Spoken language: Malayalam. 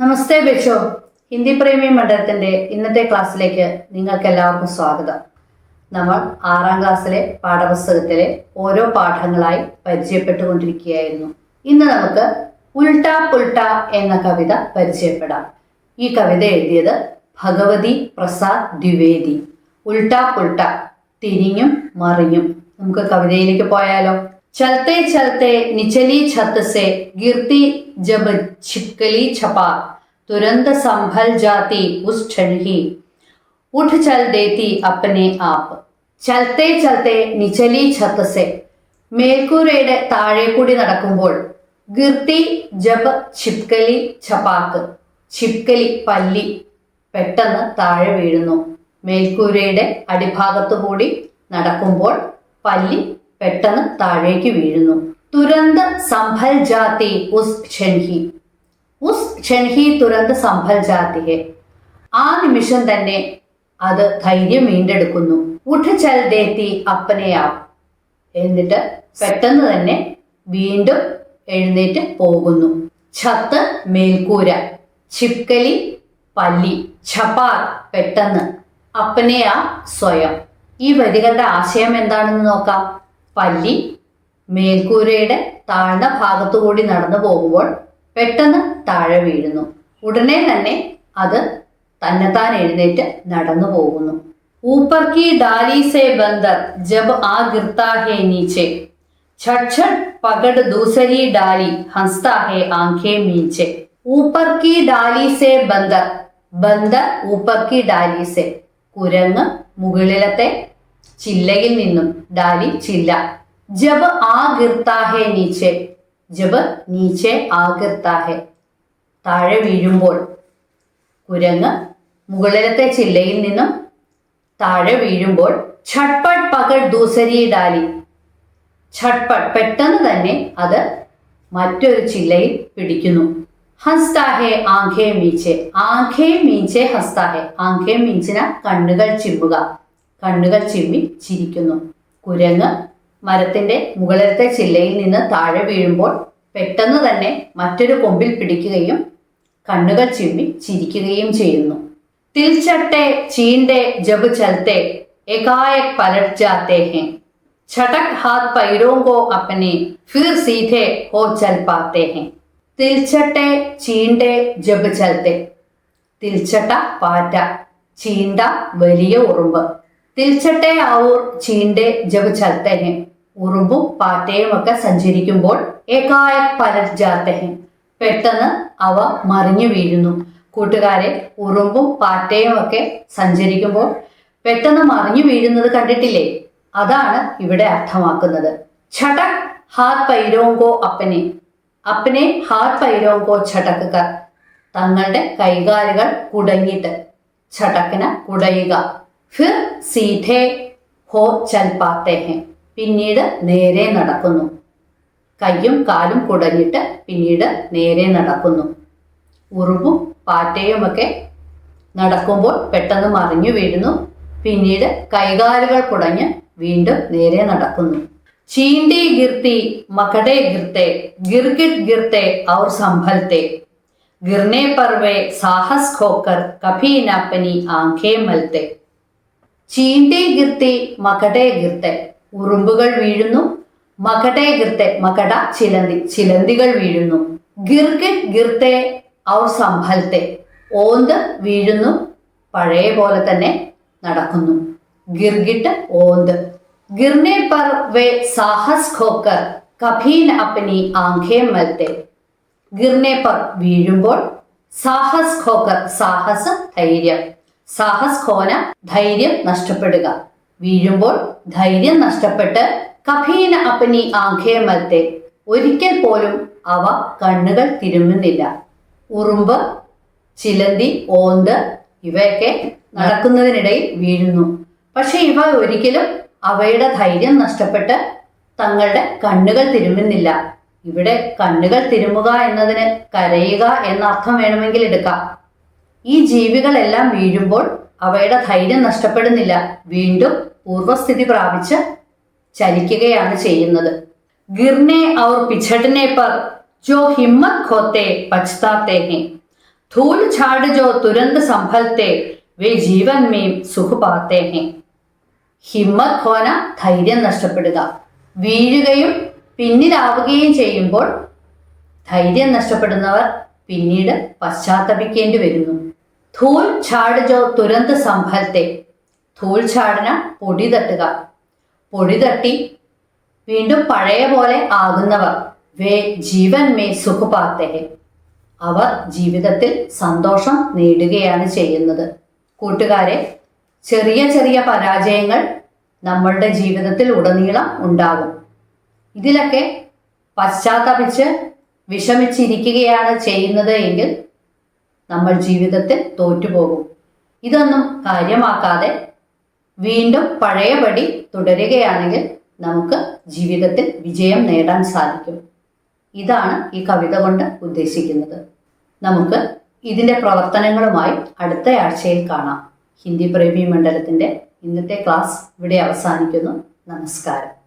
നമസ്തേ ബെച്ചോ ഹിന്ദി പ്രേമി മണ്ഡലത്തിന്റെ ഇന്നത്തെ ക്ലാസ്സിലേക്ക് നിങ്ങൾക്ക് എല്ലാവർക്കും സ്വാഗതം. നമ്മൾ ആറാം ക്ലാസ്സിലെ പാഠപുസ്തകത്തിലെ ഓരോ പാഠങ്ങളായി പരിചയപ്പെട്ടുകൊണ്ടിരിക്കുകയായിരുന്നു. ഇന്ന് നമുക്ക് ഉൾട്ട പുൾട്ട എന്ന കവിത പരിചയപ്പെടാം. ഈ കവിത എഴുതിയത് ഭഗവതി പ്രസാദ് ദ്വിവേദി. ഉൾട്ട പുൾട്ട തിരിഞ്ഞും മറിഞ്ഞും. നമുക്ക് കവിതയിലേക്ക് പോയാലോ? चलते चलते निचली छत से गिरती जब छिपकली छपा तुरंत संभल जाती उस क्षण ही उठ चल देती अपने आप ചലത്തെ ചലത്തെ നിചലി ഛത്തസെ. മേൽക്കൂരയുടെ താഴെ കൂടി നടക്കുമ്പോൾ ഗിർത്തി ജബ് ഛിപ്കലി ഛപാക്ക്. ഛിപ്കലി പല്ലി പെട്ടെന്ന് താഴെ വീഴുന്നു. മേൽക്കൂരയുടെ അടിഭാഗത്തു കൂടി നടക്കുമ്പോൾ പല്ലി പെട്ടെന്ന് താഴേക്ക് വീഴുന്നു. തുരന്ത സംഭൽ ജാതി ഉസ് ക്ഷൺഹി ഉസ് ക്ഷൺഹി തുരന്ത സംഭൽ ജാതിയെ ആ നിമിഷം തന്നെ അത് ധൈര്യം വീണ്ടെടുക്കുന്നു. ഉഠ ചൽ ദേത്തി അപ്പനെയാ എന്നിട്ട് പെട്ടെന്ന് തന്നെ വീണ്ടും എഴുന്നേറ്റ് പോകുന്നു. ഛത്ത് മേൽക്കൂര. ചിപ്കലി പല്ലി. ഛപാർ പെട്ടെന്ന്. അപ്പനെയാ സ്വയം. ഈ വരികളുടെ ആശയം എന്താണെന്ന് നോക്കാം. പല്ലി മേൽക്കൂരയുടെ താഴ്ന്ന ഭാഗത്തുകൂടി നടന്നു പോകുമ്പോൾ പെട്ടെന്ന് താഴെ വീഴുന്നു. ഉടനെ തന്നെ അത് തന്നെത്താൻ എഴുന്നേറ്റ് നടന്നു പോകുന്നു. ഊപ്പർ കി डाली ബന്ദർ बंदर जब आ गिरता है नीचे छट छट पकड़ दूसरी डाली हंसता है आंखें मीचे ऊपर की डाली से बंदर बंदर ऊपर की डाली से കുരങ്ങ് മുകളിലത്തെ ചില്ലയിൽ നിന്നും ഡാലി ചില്ല. ജബ് ആ ഗിർത്താ ഹെ നീച്ചെ. ജബ് നീച്ചെ ആകിർത്താഹെ. താഴെ വീഴുമ്പോൾ കുരങ്ങ് മുകളിലത്തെ ചില്ലയിൽ നിന്നും താഴെ വീഴുമ്പോൾ ഛട്പട്ട് പകൽ ദൂസരി ഡാലി. ഛട്പട്ട് പെട്ടെന്ന് തന്നെ അത് മറ്റൊരു ചില്ലയിൽ പിടിക്കുന്നു. ഹസ്താഹെ ആഖേ മീച്ചെ. ആഖേ മീച്ചെ ഹസ്താഹെ. ആഖേ മീച്ചിന കണ്ണുകൾ ചിമ്മുക. കണ്ണുകൾ ചിമ്മി ചിരിക്കുന്നു കുരങ്ങ് മരത്തിന്റെ മുകളിലത്തെ ചില്ലയിൽ നിന്ന് താഴെ വീഴുമ്പോൾ പെട്ടെന്ന് തന്നെ മറ്റൊരു കൊമ്പിൽ പിടിക്കുകയും കണ്ണുകൾ ചിമ്മി ചിരിക്കുകയും ചെയ്യുന്നു തിൽച്ചട്ടെ ചീന്റെ ജബ് ചലത്തെ एकाएक पलट जाते हैं छटक हाथ पैरों को अपने फिर सीधे हो चल पाते हैं തിൽച്ചട്ടെ ചീണ്ടെ ജബ് ചലത്തെ തിൽച്ചട്ട പാറ്റ ചീണ്ട വലിയ ഉറുമ്പ് തിൽച്ചട്ടെ ആവൂർ ചീണ്ടെ ജബ് ചലത്തെ ഹെ ഉറുമ്പും പാറ്റയും ഒക്കെ സഞ്ചരിക്കുമ്പോൾ ഏകായ പല ജാത്തെ ഹെ പെട്ടെന്ന് അവ മറിഞ്ഞു വീഴുന്നു. കൂട്ടുകാരെ ഉറുമ്പും പാറ്റയും ഒക്കെ സഞ്ചരിക്കുമ്പോൾ പെട്ടെന്ന് മറിഞ്ഞു വീഴുന്നത് കണ്ടിട്ടില്ലേ? അതാണ് ഇവിടെ അർത്ഥമാക്കുന്നത്. ഛടക് ഹാത് പൈരോങ്കോ അപ്പനെ. അപ്പനെ ഹാത് പൈരോങ്കോ ഛടക്കുക. തങ്ങളുടെ കൈകാലുകൾ കുടങ്ങിയിട്ട്. ഛടക്കിന് കുടയുക. ഫിർ സീധേ ഹോ ചൽ പാത്തേ ഹെ. പിന്നീട് നേരെ നടക്കുന്നു. കയ്യും കാലും കുടഞ്ഞിട്ട് പിന്നീട് നേരെ നടക്കുന്നു. ഉറുമ്പും പാറ്റയുമൊക്കെ നടക്കുമ്പോൾ പെട്ടെന്ന് മറിഞ്ഞു വീഴുന്നു. പിന്നീട് കൈകാലുകൾ കുടഞ്ഞ് വീണ്ടും നേരെ നടക്കുന്നു. ചീണ്ടി ഗിർത്തി മകടെ ഗിർത്തെ ഗിർഗിട്ട് ഗിർത്തെ ഔർ സംഭൽത്തെ. ഗിർനെ പർവേ സാഹസ് ഖോക്കർ न अपनी आंखें മൽത്തെ. ചീണ്ടി ഗിർത്തെ മകടെ ഗിർത്തെ ഉറുമ്പുകൾ വീഴുന്നു. മകടെ ഗിർത്തെ മകട ചിലന്തി. ചിലന്തികൾ വീഴുന്നു. ഗിർഗിട്ട് ഗിർത്തെ ഔർ സംഭൽത്തെ. ഓന്ത് വീഴുന്നു. പഴയ പോലെ തന്നെ നടക്കുന്നു. ഗിർഗിട്ട് ഓന്ത്. ഗിർനെ പർ വേ സാഹസ് ഖോക്കർ. കഭീൻ അപ്പനി ആംഖേ മൽത്തെ. ഗിർനെ പർ വീഴുമ്പോൾ സാഹസ് ഖോക്കർ സാഹസ ധൈര്യം. സാഹസ് ഖോന ധൈര്യം നഷ്ടപ്പെടുക. വീഴുമ്പോൾ ധൈര്യം നഷ്ടപ്പെട്ട് കഫീന അപ്പനി ആഖേ മത്തെ ഒരിക്കൽ പോലും അവ കണ്ണുകൾ തിരുമുന്നില്ല ഉറുമ്പ് ചിലന്തി ഓന്ത് ഇവയൊക്കെ നടക്കുന്നതിനിടയിൽ വീഴുന്നു. പക്ഷെ ഇവ ഒരിക്കലും അവയുടെ ധൈര്യം നഷ്ടപ്പെട്ട് തങ്ങളുടെ കണ്ണുകൾ തിരുമുന്നില്ല ഇവിടെ കണ്ണുകൾ തിരുമുക എന്നതിന് കരയുക എന്ന അർത്ഥം വേണമെങ്കിൽ എടുക്കാം. ഈ ജീവികളെല്ലാം വീഴുമ്പോൾ അവയുടെ ധൈര്യം നഷ്ടപ്പെടുന്നില്ല. വീണ്ടും പൂർവസ്ഥിതി പ്രാപിച്ച് ചലിക്കുകയാണ് ചെയ്യുന്നത്. ഗിർനെ അവർ പിച്ചടിനെ പർ ജോ ഹിമ്മത് ഖോത്തെ പച്താത്തെ ധൂൽ ഛാട് ജോ തുരന്ത് സംഭലത്തെ വേ ജീവൻ മേം സുഖപാത്തേ ഹിമ്മത് ഖോന ധൈര്യം നഷ്ടപ്പെടുക. വീഴുകയും പിന്നിലാവുകയും ചെയ്യുമ്പോൾ ധൈര്യം നഷ്ടപ്പെടുന്നവർ പിന്നീട് പശ്ചാത്തപിക്കേണ്ടി വരുന്നു. ധൂൽ ഛാട് തുരന്ത് സംഭലത്തെ. ധൂൾ ഛാടിന പൊടി തട്ടുക. പൊടി തട്ടി വീണ്ടും പഴയ പോലെ ആകുന്നവർ. വേ ജീവൻ മേ സുഖപാത്തെ. അവർ ജീവിതത്തിൽ സന്തോഷം നേടുകയാണ് ചെയ്യുന്നത്. കൂട്ടുകാരെ ചെറിയ ചെറിയ പരാജയങ്ങൾ നമ്മളുടെ ജീവിതത്തിൽ ഉടനീളം ഉണ്ടാകും. ഇതിലൊക്കെ പശ്ചാത്തപിച്ച് വിഷമിച്ചിരിക്കുകയാണ് ചെയ്യുന്നത് എങ്കിൽ നമ്മൾ ജീവിതത്തിൽ തോറ്റുപോകും. ഇതൊന്നും കാര്യമാക്കാതെ വീണ്ടും പഴയപടി തുടരുകയാണെങ്കിൽ നമുക്ക് ജീവിതത്തിൽ വിജയം നേടാൻ സാധിക്കും. ഇതാണ് ഈ കവിത കൊണ്ട് ഉദ്ദേശിക്കുന്നത്. നമുക്ക് ഇതിന്റെ പ്രവർത്തനങ്ങളുമായി അടുത്ത ആഴ്ചയിൽ കാണാം. ഹിന്ദി പ്രേമി മണ്ഡലത്തിന്റെ ഇന്നത്തെ ക്ലാസ് ഇവിടെ അവസാനിക്കുന്നു. നമസ്കാരം.